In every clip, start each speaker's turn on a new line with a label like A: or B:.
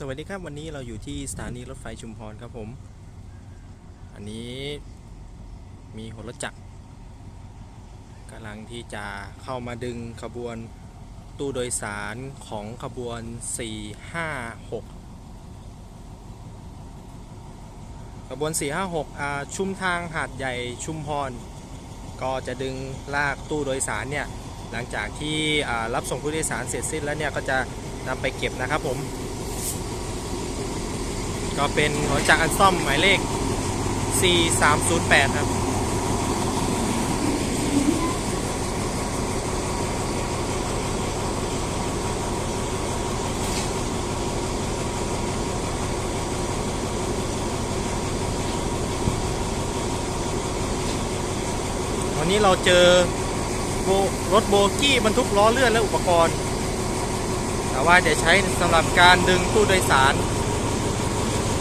A: สวัสดีครับวันนี้เราอยู่ที่สถานีรถไฟชุมพรครับผม อันนี้มีหัวรถจักรกำลังที่จะเข้ามาดึงขบวนตู้โดยสารของขบวน 456 ขบวน 456อ่าชุมทางหาดใหญ่ชุมพร ก็จะดึงลากตู้โดยสารเนี่ย หลังจากที่รับส่งผู้โดยสารเสร็จสิ้นแล้วเนี่ย ก็จะนำไปเก็บนะครับผม ก็เป็นหัวจักรอันซ่อมหมายเลข 4308 ครับ วันนี้เราเจอรถโบกี้บรรทุกล้อเลื่อนและอุปกรณ์ แต่ว่าจะใช้สำหรับการดึงตู้โดยสาร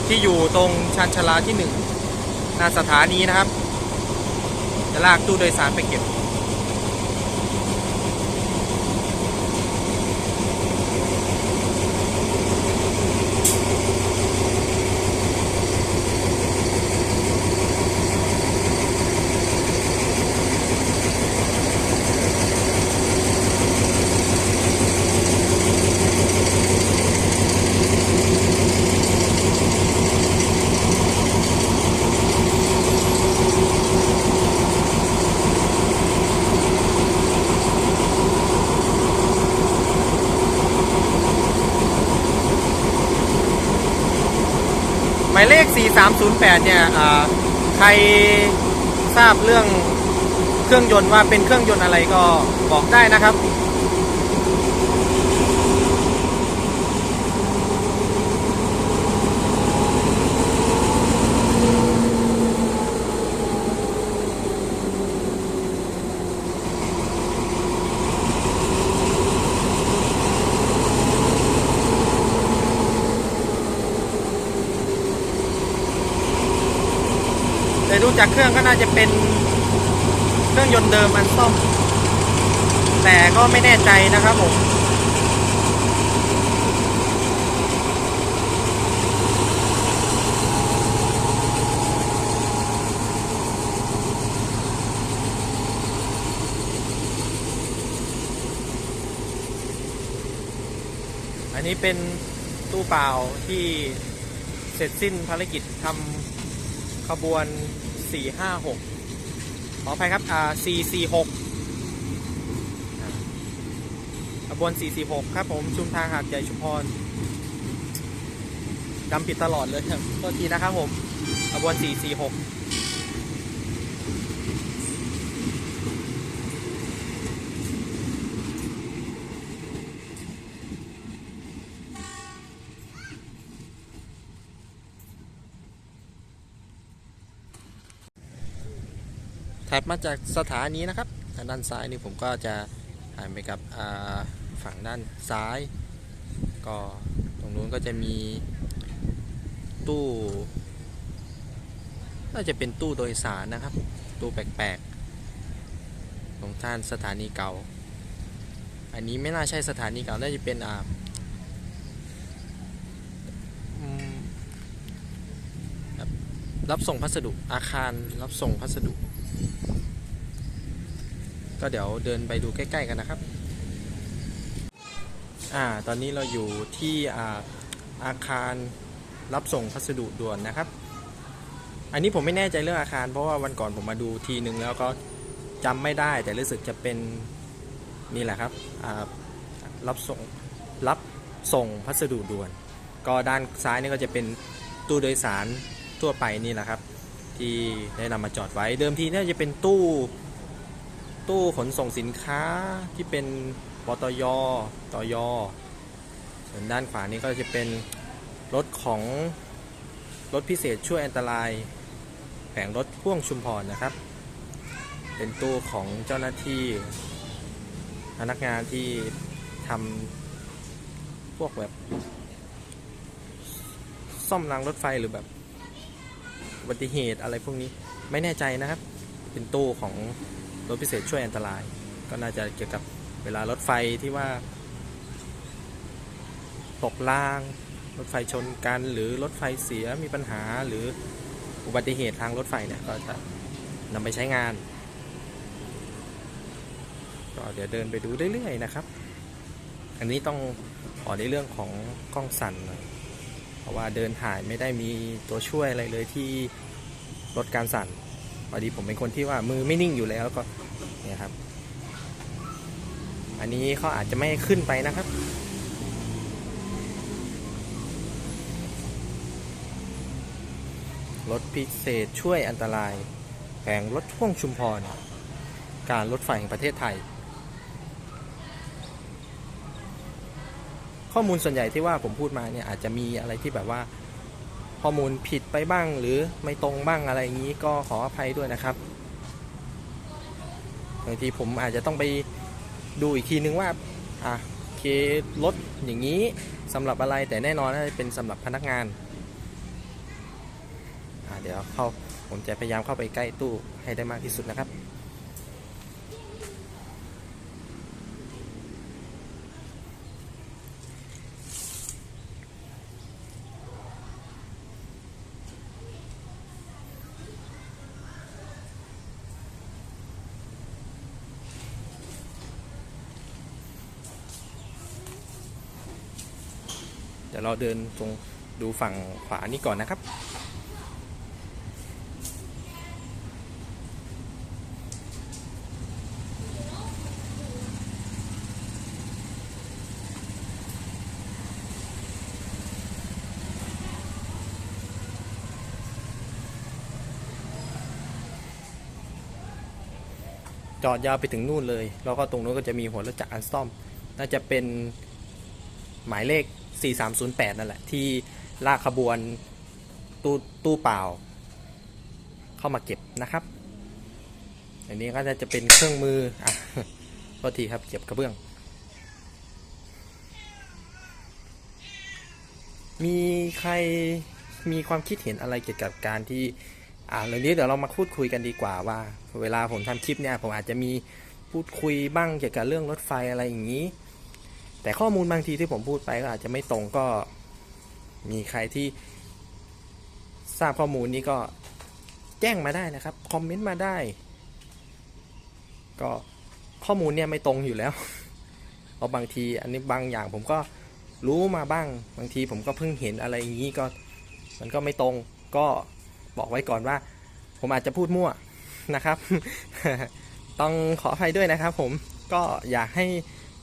A: ที่อยู่ตรงชันชลาที่หนึ่งหน้าสถานีนะครับ จะลากตู้โดยสารไปเก็บ 4308 เนี่ยใครทราบเรื่องเครื่องยนต์ว่าเป็นเครื่องยนต์อะไรก็บอกได้นะครับ จากเครื่องก็น่าจะเป็นเครื่องยนต์เดิมอันซ่อม แต่ก็ไม่แน่ใจนะครับผมอันนี้เป็นตู้เปล่าที่เสร็จสิ้นภารกิจทำขบวน สี่ห้าหกขออภัยครับอ่า446อ่าขบวน446ครับผมชุมทางหาดใหญ่ชุมพรจำผิดตลอดเลยครับโทษทีนะครับผมขบวน446 ถัดมาจากสถานีนะครับทางด้านซ้ายนี่ผมก็จะหันไปกับฝั่งด้านซ้าย ก็ตรงนู้นก็จะมีตู้น่าจะเป็นตู้โดยสารนะครับ ตู้แปลกๆของท่านสถานีเก่า อันนี้ไม่น่าใช่สถานีเก่าน่าจะเป็นอ่ารับส่งพัสดุอาคารรับส่งพัสดุ ก็เดี๋ยวเดินไปดูใกล้ ๆ กันนะครับ อ่า ตอนนี้เราอยู่ที่อาอาคารรับส่งพัสดุด่วนนะครับ อันนี้ผมไม่แน่ใจเรื่องอาคาร เพราะว่าวันก่อนผมมาดูทีนึงแล้วก็จำไม่ได้ แต่รู้สึกจะเป็นนี่แหละครับรับส่งรับส่งพัสดุด่วน ก็ด้านซ้ายนี่ก็จะเป็นตู้โดยสารทั่วไปนี่แหละครับ ที่ได้นำมาจอดไว้เดิมทีน่าจะเป็นตู้ ตู้ขนส่งสินค้าที่เป็นปตยตยส่วนด้านขวานี้ก็จะเป็นรถของรถพิเศษช่วยอันตรายแผงรถพ่วงชุมพรนะครับ เป็นตู้ของเจ้าหน้าที่พนักงานที่ทำพวกแบบ ซ่อมรางรถไฟหรือแบบ อุบัติเหตุอะไรพวกนี้ไม่แน่ใจนะครับ เป็นตู้ของรถพิเศษช่วยอันตราย ก็น่าจะเกี่ยวกับเวลารถไฟที่ว่า ตกราง รถไฟชนกัน หรือรถไฟเสียมีปัญหาหรืออุบัติเหตุทางรถไฟเนี่ยก็จะนำไปใช้งานก็เดี๋ยวเดินไปดูเรื่อยๆนะครับ อันนี้ต้องขอในเรื่องของกล้องสั่นหน่อย ราะว่าเดินถ่ายไม่ได้มีตัวช่วยอะไรเลยที่ลดการสั่นพอดีผมเป็นคนที่ว่ามือไม่นิ่งอยู่แล้วก็เนี่ยครับ อันนี้เขาอาจจะไม่ขึ้นไปนะครับ รถพิเศษช่วยอันตรายแผงรถพ่วงชุมพร การรถไฟแห่งประเทศไทย ข้อมูลส่วนใหญ่ที่ว่าผมพูดมาเนี่ยอาจจะมีอะไรที่แบบว่าข้อมูลผิดไปบ้าง หรือไม่ตรงบ้างอะไรอย่างนี้ก็ขออภัยด้วยนะครับบางทีผมอาจจะต้องไปดูอีกทีนึงว่าอะเครถอย่างนี้สำหรับอะไรแต่แน่นอนน่าจะเป็นสำหรับพนักงานอะเดี๋ยวเข้าผมจะพยายามเข้าไปใกล้ตู้ให้ได้มากที่สุดนะครับ เราเดินตรงดูฝั่งขวานี้ก่อนนะครับ จอดยาวไปถึงนู่นเลย แล้วก็ตรงนู้นก็จะมีหัวรถจักรอันสตอม น่าจะเป็นหมายเลข 4308 นั่นแหละ ที่ลากขบวนตู้ตู้เปล่า เข้ามาเก็บนะครับ อันนี้ก็จะเป็นเครื่องมืออะโทษทีครับเก็บกระเบื้อง มีใครมีความคิดเห็นอะไรเกี่ยวกับการที่อ่าเรื่องนี้เดี๋ยวเรามาพูดคุยกันดีกว่าว่า เวลาผมทำคลิปเนี่ยผมอาจจะมีพูดคุยบ้างเกี่ยวกับเรื่องรถไฟอะไรอย่างนี้ แต่ข้อมูลบางทีที่ผมพูดไปก็อาจจะไม่ตรงก็มีใครที่ทราบข้อมูลนี้ก็แจ้งมาได้นะครับ คอมเมนต์มาได้ ก็ข้อมูลเนี่ยไม่ตรงอยู่แล้วเพราะบางทีอันนี้บางอย่างผมก็รู้มาบ้าง บางทีผมก็เพิ่งเห็นอะไรอย่างนี้ก็มันก็ไม่ตรง ก็บอกไว้ก่อนว่า ผมอาจจะพูดมั่วนะครับ ต้องขออภัยด้วยนะครับผมก็อยากให้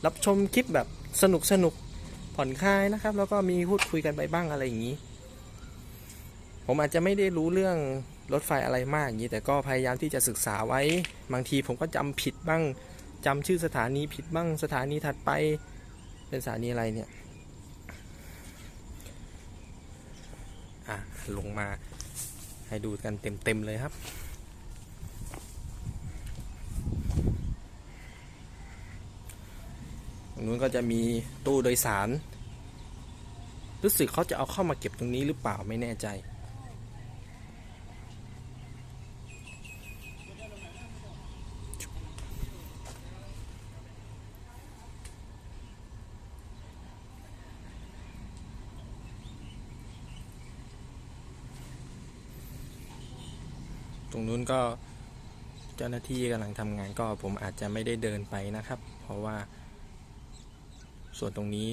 A: รับชมคลิปแบบ สนุกสนุกผ่อนคลายนะครับ แล้วก็มีพูดคุยกันไปบ้างอะไรอย่างนี้ ผมอาจจะไม่ได้รู้เรื่องรถไฟอะไรมากอย่างนี้ แต่ก็พยายามที่จะศึกษาไว้ บางทีผมก็จำผิดบ้างจำชื่อสถานีผิดบ้าง สถานีถัดไป เป็นสถานีอะไรเนี่ยอะลงมาให้ดูกันเต็มๆเลยครับ ตรง นู้นก็จะมีตู้โดยสาร รู้สึกเขาจะเอาเข้ามาเก็บตรงนี้หรือเปล่าไม่แน่ใจ ตรงนู้นก็เจ้าหน้าที่กำลังทำงานก็ผมอาจจะไม่ได้เดินไปนะครับ เพราะว่า ส่วนตรงนี้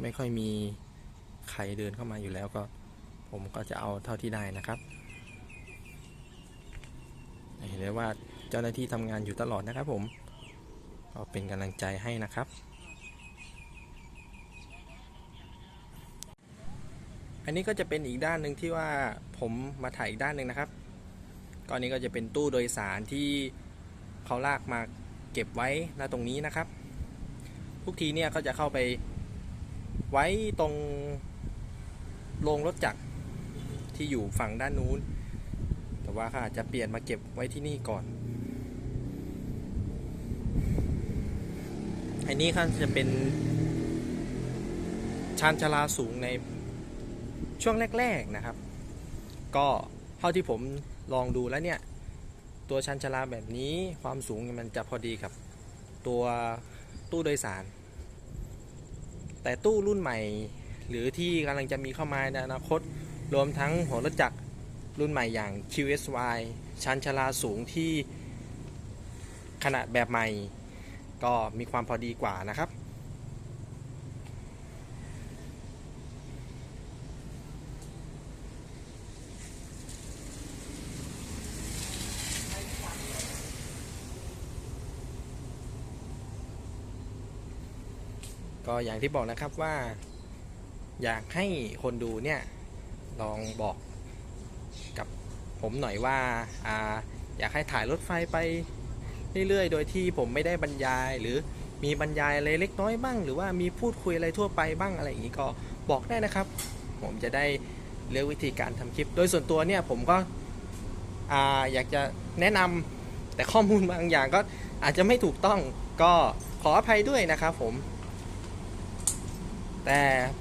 A: ไม่ค่อยมีใครเดินเข้ามาอยู่แล้วก็ ผมก็จะเอาเท่าที่ได้นะครับ เห็นได้ว่าเจ้าหน้าที่ทำงานอยู่ตลอดนะครับผมก็เป็นกำลังใจให้นะครับ อันนี้ก็จะเป็นอีกด้านหนึ่งที่ว่าผมมาถ่ายอีกด้านหนึ่งนะครับก็อันนี้ก็จะเป็นตู้โดยสารที่เขาลากมาเก็บไว้ณตรงนี้นะครับ ทุกทีเนี่ยก็จะเข้าไปไว้ตรงโรงรถจักรที่อยู่ฝั่งด้านนู้น แต่ว่าเขาอาจจะเปลี่ยนมาเก็บไว้ที่นี่ก่อน อันนี้เขาจะเป็นชานชาลาสูงในช่วงแรก ๆนะครับ ก็เท่าที่ผมลองดูแล้วเนี่ย ตัวชันชาลาแบบนี้ความสูงมันจะพอดีกับตัว ตู้โดยสาร แต่ตู้รุ่นใหม่ หรือที่กำลังจะมีเข้ามาในอนาคต รวมทั้งหัวรถจักรรุ่นใหม่อย่าง QSY ชันชลาสูงที่ขนาดแบบใหม่ ก็มีความพอดีกว่านะครับ ก็อย่างที่บอกนะครับว่า อยากให้คนดูเนี่ยลองบอกกับผมหน่อยว่าอาอยากให้ถ่ายรถไฟไปเรื่อยๆ โดยที่ผมไม่ได้บรรยายหรือมีบรรยายอะไรเล็กน้อยบ้าง หรือว่ามีพูดคุยอะไรทั่วไปบ้างอะไรอย่างนี้ก็บอกได้นะครับ ผมจะได้เลือกวิธีการทำคลิป โดยส่วนตัวเนี่ยผมก็อาอยากจะแนะนำแต่ข้อมูลบางอย่างก็อาจจะไม่ถูกต้องก็ขออภัยด้วยนะครับผม แต่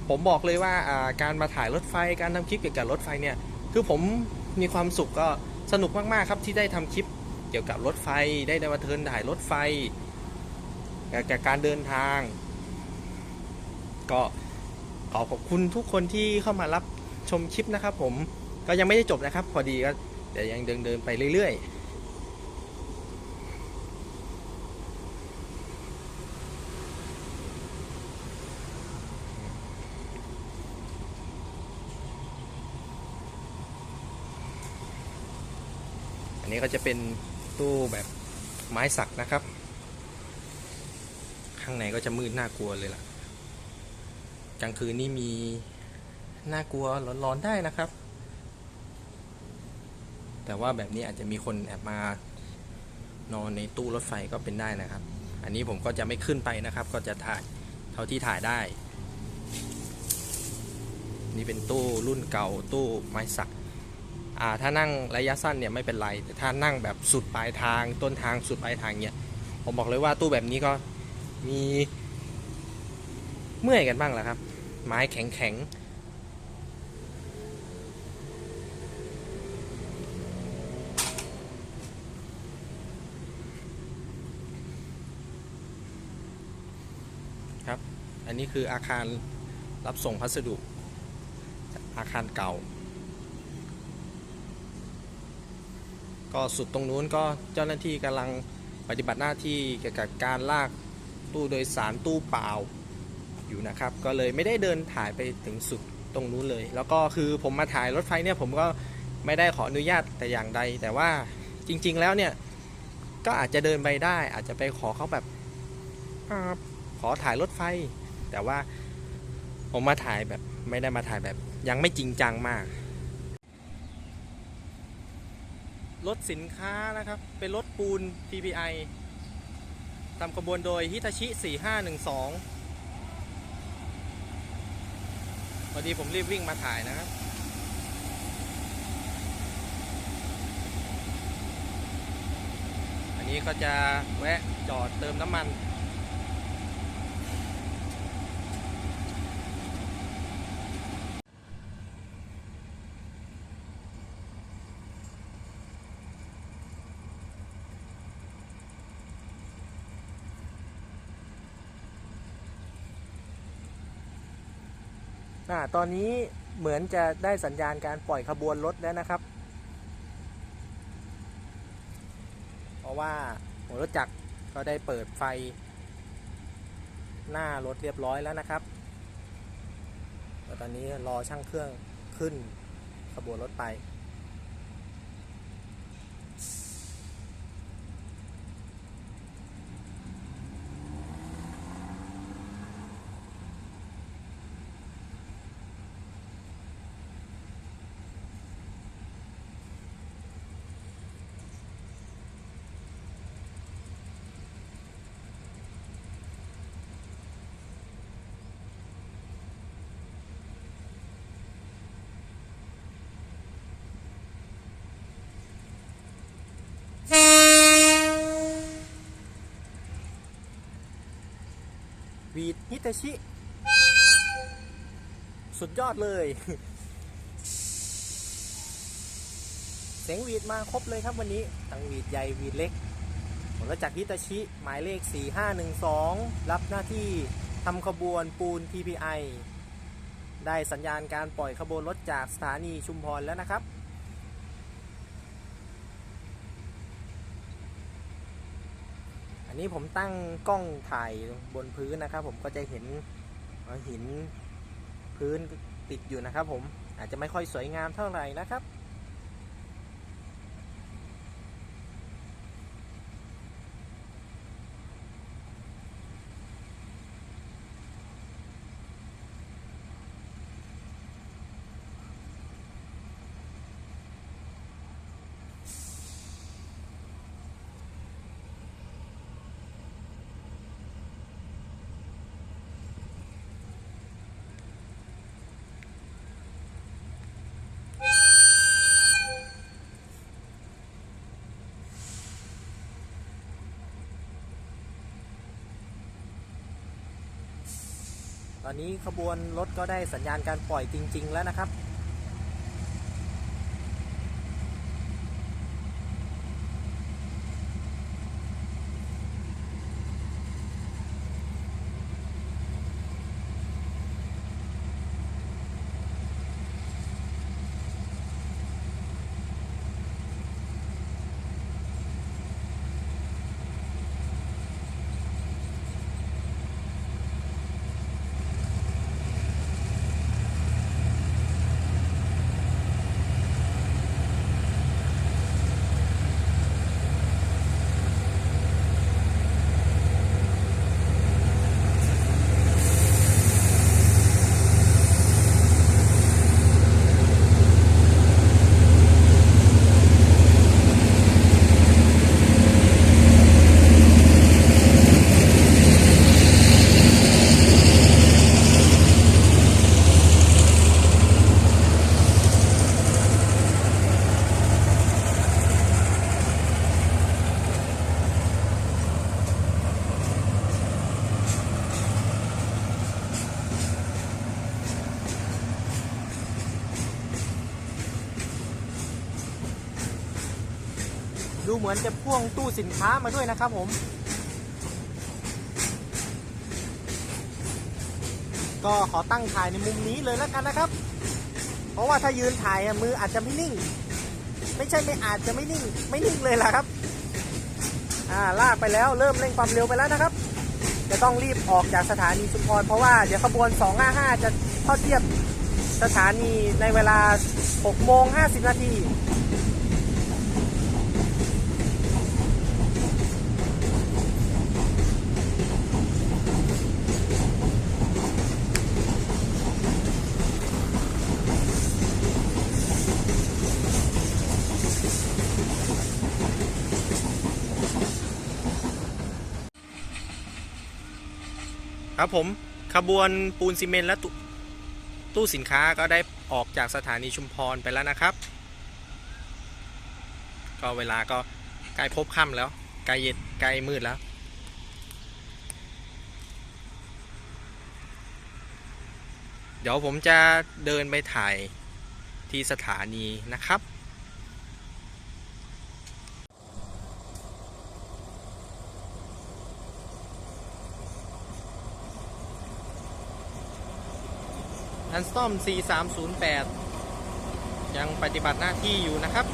A: ผมบอกเลยว่าการมาถ่ายรถไฟการทำคลิปเกี่ยวกับรถไฟเนี่ยคือผมมีความสุขก็สนุกมากๆครับที่ได้ทำคลิปเกี่ยวกับรถไฟได้ได้มาเทินถ่ายรถไฟเกี่ยวกับการเดินทาง ก็ขอขอบคุณทุกคนที่เข้ามารับชมคลิปนะครับ ผมก็ยังไม่ได้จบนะครับ พอดีก็เดี๋ยวยังเดินเดินไปเรื่อยๆ นี้ก็จะเป็นตู้แบบไม้สักนะครับ ข้างในก็จะมืดน่ากลัวเลยล่ะกลางคืนนี่มีน่ากลัวร้อนๆได้นะครับ แต่ว่าแบบนี้อาจจะมีคนแอบมานอนในตู้รถไฟก็เป็นได้นะครับ อันนี้ผมก็จะไม่ขึ้นไปนะครับ ก็จะถ่ายเท่าที่ถ่ายได้ นี่เป็นตู้รุ่นเก่าตู้ไม้สัก ถ้านั่งระยะสั้นเนี่ยไม่เป็นไร แต่ถ้านั่งแบบสุดปลายทางต้นทางสุดปลายทางเนี่ยผมบอกเลยว่าตู้แบบนี้ก็มีเมื่อยกันบ้างแหละครับ ไม้แข็งแข็งครับ อันนี้คืออาคารรับส่งพัสดุ อาคารเก่า ก็สุดตรงนู้นก็เจ้าหน้าที่กำลังปฏิบัติหน้าที่เกี่ยวกับการลากตู้โดยสารตู้เปล่าอยู่นะครับ ก็เลยไม่ได้เดินถ่ายไปถึงสุดตรงนู้นเลย แล้วก็คือผมมาถ่ายรถไฟเนี่ยผมก็ไม่ได้ขออนุญาตแต่อย่างใด แต่ว่าจริง ๆ แล้วเนี่ยก็อาจจะเดินไปได้ อาจจะไปขอเขาแบบขอถ่ายรถไฟ แต่ว่าผมมาถ่ายแบบไม่ได้มาถ่ายแบบยังไม่จริงจังมาก รถสินค้านะครับ เป็นรถปูน TPI ทำกระบวนโดยฮิตาชิ 4512พอดีผมรีบวิ่งมาถ่ายนะครับ อันนี้ก็จะแวะจอดเติมน้ำมัน ตอนนี้เหมือนจะได้สัญญาณการปล่อยขบวนรถแล้วนะครับ เพราะว่าหัวรถจักรก็ได้เปิดไฟ หน้ารถเรียบร้อยแล้วนะครับตอนนี้รอช่างเครื่องขึ้นขบวนรถไป วีดฮิตาชิ สุดยอดเลย เสียงวีดมาครบเลยครับวันนี้ทั้งวีดใหญ่วีดเล็กผมก็จากฮิตาชิ หมายเลข 4512 รับหน้าที่ทำขบวนปูน TPI ได้สัญญาณการปล่อยขบวนรถจากสถานีชุมพรแล้วนะครับ นี้ผมตั้งกล้องถ่ายบนพื้นนะครับ ผมก็จะเห็นหินพื้นติดอยู่นะครับ ผมอาจจะไม่ค่อยสวยงามเท่าไหร่นะครับ ตอนนี้ขบวนรถก็ได้สัญญาณการปล่อยจริง ๆ แล้วนะครับ ดูเหมือนจะพ่วงตู้สินค้ามาด้วยนะครับผม ก็ขอตั้งถ่ายในมุมนี้เลยแล้วกันนะครับ เพราะว่าถ้ายืนถ่ายมืออาจจะไม่นิ่ง ไม่ใช่ไม่อาจจะไม่นิ่ง ไม่นิ่งเลยล่ะครับ อ่าลากไปแล้วเริ่มเร่งความเร็วไปแล้วนะครับ จะต้องรีบออกจากสถานีชุมพรเพราะว่าเดี๋ยวขบวน 255 จะเข้าเทียบสถานีในเวลา 6 โมง 50 นาที ครับผมขบวนปูนซีเมนต์และต,ตู้สินค้าก็ได้ออกจากสถานีชุมพรไปแล้วนะครับ ก็เวลาก็ใกล้พบค่ำแล้วใกล้เย็นใกล้มืดแล้ว เดี๋ยวผมจะเดินไปถ่ายที่สถานีนะครับ อันสตอม C308 ยังปฏิบัติหน้าที่อยู่นะครับ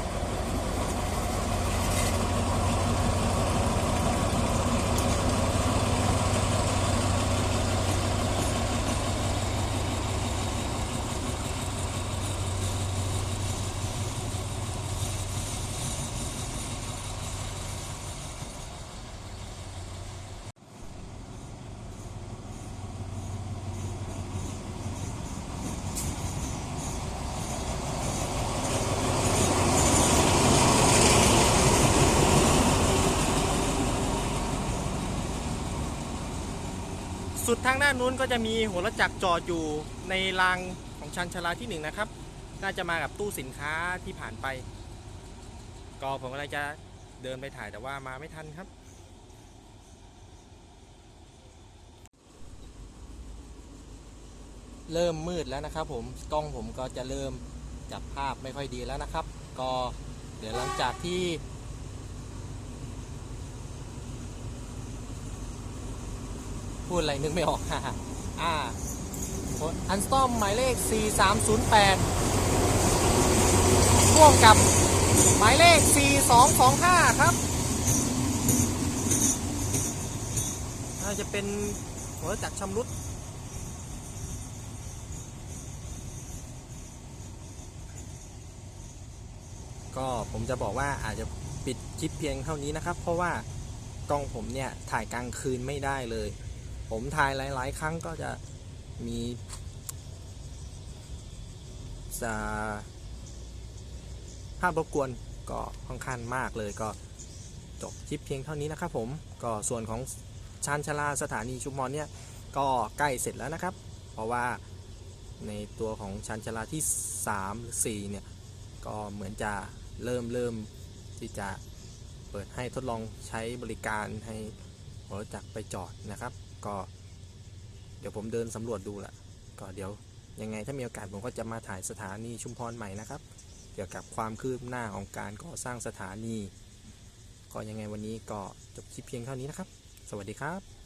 A: างด้านนู้นก็จะมีหัวรถจักรจอดอยู่ในรางของชันชลาที่หนึ่งนะครับ น่าจะมากับตู้สินค้าที่ผ่านไป ก็ผมก็เลยจะเดินไปถ่ายแต่ว่ามาไม่ทันครับ เริ่มมืดแล้วนะครับ ผมกล้องผมก็จะเริ่มจับภาพไม่ค่อยดีแล้วนะครับ ก็เดี๋ยวหลังจากที่ พูดอะไรนึกไม่ออกอ่าอันสตอมหมายเลข 4308 พ่วงกับหมายเลข 4225 ครับน่าจะเป็นหัวจักรชำรุดก็ผมจะบอกว่าอาจจะปิดคลิปเพียงเท่านี้นะครับ เพราะว่ากล้องผมเนี่ยถ่ายกลางคืนไม่ได้เลย ผมถ่ายหลาย ๆ ครั้งก็จะมีจะภาพรบกวนก็ค่อนข้างมากเลยก็จบคลิปเพียงเท่านี้นะครับผมก็ส่วนของชานชาลาสถานีชุมพรเนี่ยก็ใกล้เสร็จแล้วนะครับ เพราะว่าในตัวของชานชาลาที่3หรือ4เนี่ยก็เหมือนจะเริ่มเริ่มที่จะเปิดให้ทดลองใช้บริการให้รถจักรไปจอดนะครับ ก็เดี๋ยวผมเดินสำรวจดูแหละก็เดี๋ยวยังไงถ้ามีโอกาสผมก็จะมาถ่ายสถานีชุมพรใหม่นะครับ เกี่ยวกับความคืบหน้าของการก่อสร้างสถานี ก็ยังไงวันนี้ก็จบคลิปเพียงเท่านี้นะครับ สวัสดีครับ